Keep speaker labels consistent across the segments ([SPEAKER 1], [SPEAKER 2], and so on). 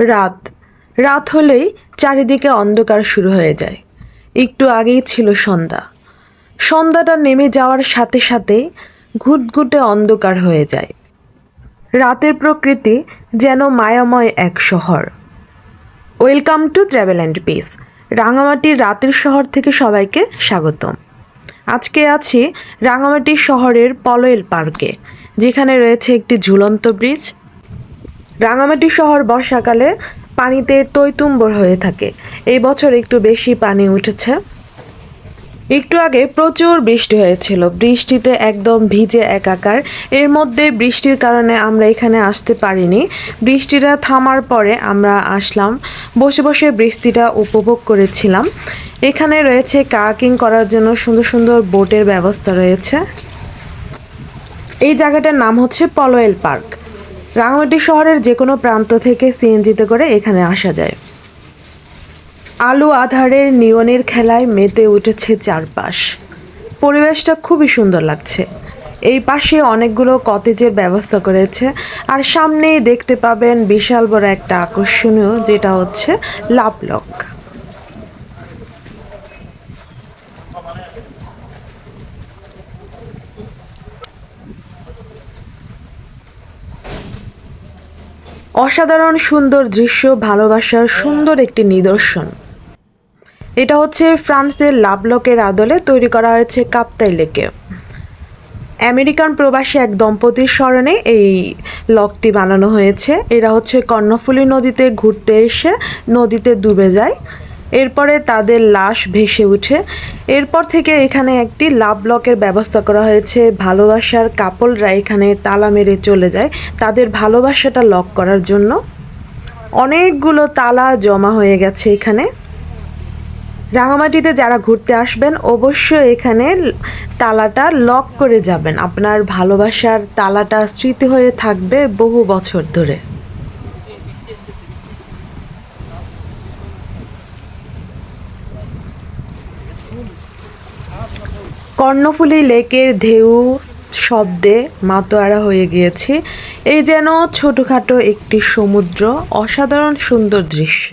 [SPEAKER 1] রাত। রাত হলেই চারিদিকে অন্ধকার শুরু হয়ে যায়। একটু আগেই ছিল সন্ধ্যা। সন্ধ্যাটা নেমে যাওয়ার সাথে সাথে ঘুটঘুটে অন্ধকার হয়ে যায়। রাতের প্রকৃতি যেন মায়াময় এক শহর। Welcome to travel and peace. রাঙামাটির রাতের শহর থেকে সবাইকে স্বাগতম। আজকে আছি রাঙামাটি শহরের পলয়েল পার্কে, যেখানে রয়েছে একটি ঝুলন্ত ব্রিজ রাঙামাটি শহর বর্ষাকালে পানিতে তৈতুম্বর হয়ে থাকে। এই বছর একটু বেশি পানি উঠেছে। একটু আগে প্রচুর বৃষ্টি হয়েছিল। বৃষ্টিতে একদম ভিজে একাকার। এর মধ্যে বৃষ্টির কারণে আমরা এখানে আসতে পারিনি। বৃষ্টিটা থামার পরে আমরা আসলাম। বসে বসে বৃষ্টিটা উপভোগ করেছিলাম। এখানে রয়েছে কাকিং করার জন্য সুন্দর সুন্দর বোটের ব্যবস্থা রয়েছে। এই জায়গাটার নাম হচ্ছে পলোয়েল পার্ক। রাঙামাটি শহরের যে কোনো প্রান্ত থেকে সিএনজিতে করে এখানে আসা যায়। আলো আধারের নিয়নের খেলায় মেতে উঠেছে চারপাশ। পরিবেশটা খুবই সুন্দর লাগছে। এই পাশে অনেকগুলো কটেজের ব্যবস্থা করেছে আর সামনেই দেখতে পাবেন বিশাল বড় একটা আকর্ষণীয় যেটা হচ্ছে লাভলক অসাধারণ সুন্দর দৃশ্য, ভালোবাসার সুন্দর একটি নিদর্শন। এটা হচ্ছে ফ্রান্সের লাভলকের আদলে তৈরি করা হয়েছে কাপ্তাই লেকে। আমেরিকান প্রবাসী এক দম্পতির স্মরণে এই লকটি বানানো হয়েছে। এরা হচ্ছে কর্ণফুলী নদীতে ঘুরতে এসে নদীতে ডুবে যায়। এরপরে তাদের লাশ ভেসে উঠে। এরপর থেকে এখানে একটি লাভ লকের ব্যবস্থা করা হয়েছে। ভালোবাসার কাপলরা এখানে তালা মেরে চলে যায় তাদের ভালোবাসাটা লক করার জন্য। অনেকগুলো তালা জমা হয়ে গেছে এখানে। রাঙামাটিতে যারা ঘুরতে আসবেন অবশ্যই এখানে তালাটা লক করে যাবেন। আপনার ভালোবাসার তালাটা স্মৃতি হয়ে থাকবে বহু বছর ধরে। কর্ণফুলী লেকের ঢেউ শব্দে মাতোয়ারা হয়ে গিয়েছি। এই যেন ছোটোখাটো একটি সমুদ্র, অসাধারণ সুন্দর দৃশ্য।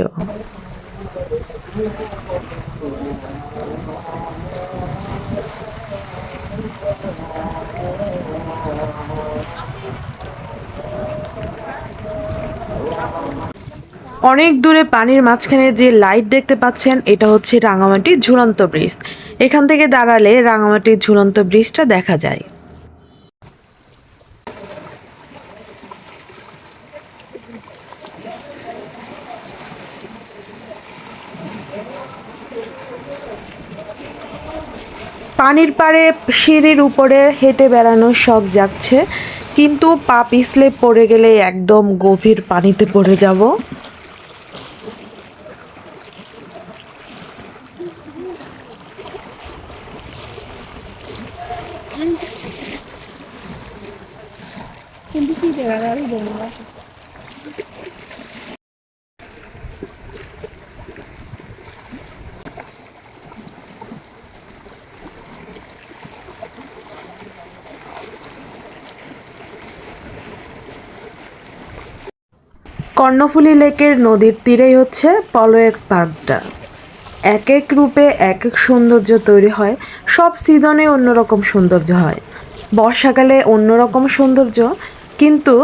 [SPEAKER 1] অনেক দূরে পানির মাঝখানে যে লাইট দেখতে পাচ্ছেন, এটা হচ্ছে রাঙামাটি ঝুলন্ত ব্রিজ। এখান থেকে দাঁড়ালে রাঙামাটির ঝুলন্ত ব্রিজটা দেখা যায়। পানির পাড়ে সিঁড়ির উপরে হেঁটে বেড়ানোর শখ জাগছে, কিন্তু পা পিছলে পড়ে গেলে একদম গভীর পানিতে পড়ে যাব।
[SPEAKER 2] কিন্তু কি দেওয়া গেল বন্ধুরা
[SPEAKER 1] কর্ণফুলী লেকের নদীর তীরেই হচ্ছে পলয়ের পার্কটা এক এক রূপে এক এক সৌন্দর্য তৈরি হয়। সব সিজনে অন্যরকম সৌন্দর্য হয়। বর্ষাকালে অন্যরকম সৌন্দর্য, কিন্তু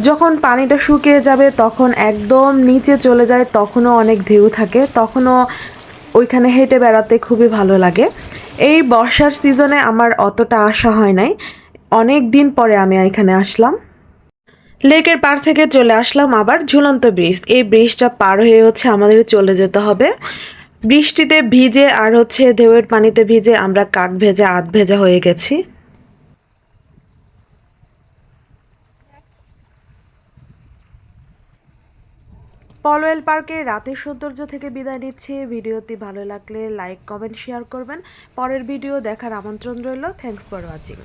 [SPEAKER 1] যখন পানিটা শুকিয়ে যাবে, তখন একদম নিচে চলে যায়, তখনও অনেক ঢেউ থাকে, তখনও ওইখানে হেঁটে বেড়াতে খুবই ভালো লাগে। এই বর্ষার সিজনে আমার অতটা আশা হয় নাই। অনেক দিন পরে আমি এখানে আসলাম। লেকের পার থেকে চলে আসলাম আবার ঝুলন্ত ব্রিজ এই ব্রিজটা পার হয়ে হচ্ছে আমাদের চলে যেতে হবে। বৃষ্টিতে ভিজে আর হচ্ছে ঢেউয়ের পানিতে ভিজে আমরা কাক ভেজে, আধ ভেজা হয়ে গেছি। পলওয়েল পার্কের রাতের সৌন্দর্য থেকে বিদায় নিচ্ছি। ভিডিওটি ভালো লাগলে লাইক, কমেন্ট, শেয়ার করবেন। পরের ভিডিও দেখার আমন্ত্রণ রইল। Thanks for watching